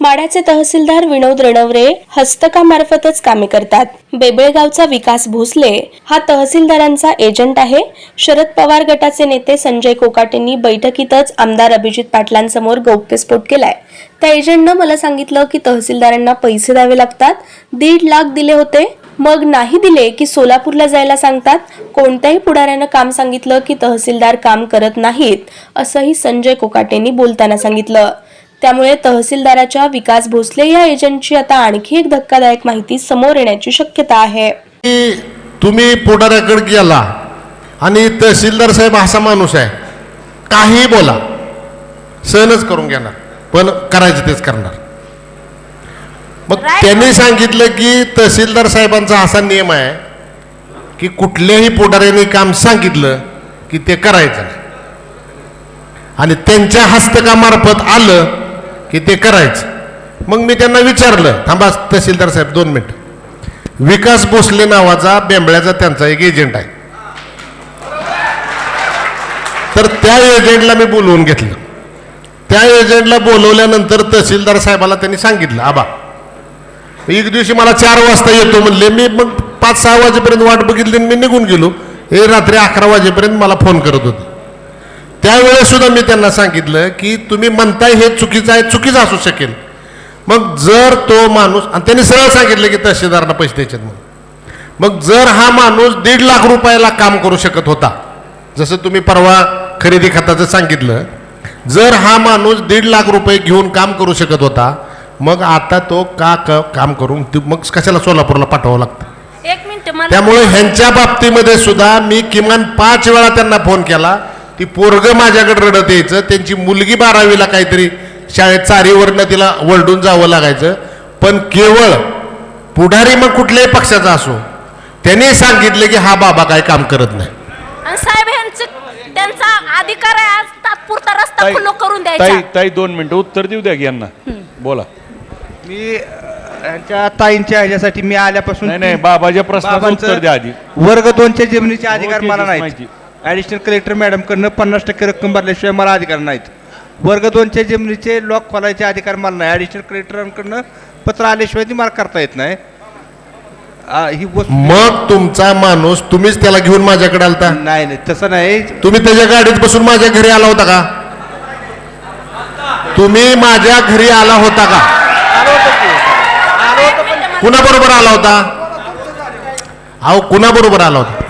माढ्याचे तहसीलदार विनोद रणवरे हस्तकामार्फतच कामे करतात. बेबेळगावचा विकास भोसले हा तहसीलदारांचा एजंट आहे. शरद पवार गटाचे नेते संजय कोकाटेंनी बैठकीतच आमदार अभिजित पाटलांसमोर गौप्यस्फोट केलाय. त्या एजंटनं मला सांगितलं की तहसीलदारांना पैसे द्यावे लागतात. दीड लाख दिले होते. मग नाही दिले की सोलापूरला जायला सांगतात. कोणत्याही पुढाऱ्यानं काम सांगितलं की तहसीलदार काम करत नाहीत असंही संजय कोकाटेंनी बोलताना सांगितलं. त्यामुळे तहसीलदाराच्या विकास भोसले या एजंटची आता आणखी एक धक्कादायक माहिती समोर येण्याची शक्यता आहे. की तुम्ही पुढाऱ्याकडे गेला आणि तहसीलदार साहेब असा माणूस आहे. काही बोला. सहनच करून घेणार. पण करायचं तेच करणार. मग त्यांनी सांगितलं की तहसीलदार साहेबांचा असा नियम आहे की कुठल्याही पुढाऱ्याने काम सांगितलं की ते करायचं. आणि त्यांच्या हस्तकामार्फत आलं की ते करायचं. मग मी त्यांना विचारलं थांबा तहसीलदार साहेब दोन मिनिट. विकास भोसले नावाचा बेंबळ्याचा त्यांचा एक एजंट आहे. तर त्या एजंटला मी बोलवून घेतलं. त्या एजंटला बोलवल्यानंतर तहसीलदार साहेबाला त्यांनी सांगितलं आबा एक दिवशी मला चार वाजता येतो म्हणले मी मग पाच सहा वाजेपर्यंत वाट बघितली आणि मी निघून गेलो. हे रात्री अकरा वाजेपर्यंत मला फोन करत होते. त्यावेळेस सुद्धा मी त्यांना सांगितलं की तुम्ही म्हणताय हे चुकीचं आहे चुकीचं असू शकेल. मग जर तो माणूस आणि त्यांनी सरळ सांगितलं की तहसीलदारांना पैसे द्यायचे म्हणून. मग जर हा माणूस दीड लाख रुपयाला काम करू शकत होता जसं तुम्ही परवा खरेदी खताचं सांगितलं जर हा माणूस दीड लाख रुपये घेऊन काम करू शकत होता मग आता तो का काम करून मग कशाला सोलापूरला पाठवावं लागतं? एक मिनिट मला त्यामुळे ह्यांच्या बाबतीमध्ये सुद्धा मी किमान पाच वेळा त्यांना फोन केला ती पोरग माझ्याकडे रडत यायचं त्यांची मुलगी बारावीला काहीतरी शाळेत चारीवरनं तिला वरडून जावं लागायचं. पण केवळ पुढारी मग कुठल्याही पक्षाचा असो त्यांनी सांगितलं की हा बाबा काय काम करत नाही. आणि साहेब यांचं त्यांचा अधिकार आहे आज तात्पुरता रस्ता ताई खुलं करून ताई द्यायचा. ताई दोन मिनिटं उत्तर देऊ द्या की यांना. बोला. मी यांच्या ताईंच्या ह्याच्यासाठी मी आल्यापासून नाही नाही बाबाच्या प्रश्नाचं बाबांचं उत्तर द्या आधी. वर्ग दोनच्या जमिनीचे अधिकार मला नाहीत. माहिती. ऍडिशनल कलेक्टर मॅडमकडनं पन्नास टक्के रक्कम भरल्याशिवाय मला अधिकार नाहीत. वर्ग दोनच्या जमिनीचे लॉक खोलायचे अधिकार मला नाही. ऍडिशनल कलेक्टरांकडनं पत्र आल्याशिवाय ती मला करता येत नाही. ही मग तुमचा माणूस तुम्हीच त्याला घेऊन माझ्याकडे आलता? नाही नाही तसं नाही. तुम्ही त्याच्या गाडीत बसून माझ्या घरी आला होता का? तुम्ही माझ्या घरी आला होता का? कुणाबरोबर आला होता? अहो कुणाबरोबर आला होता?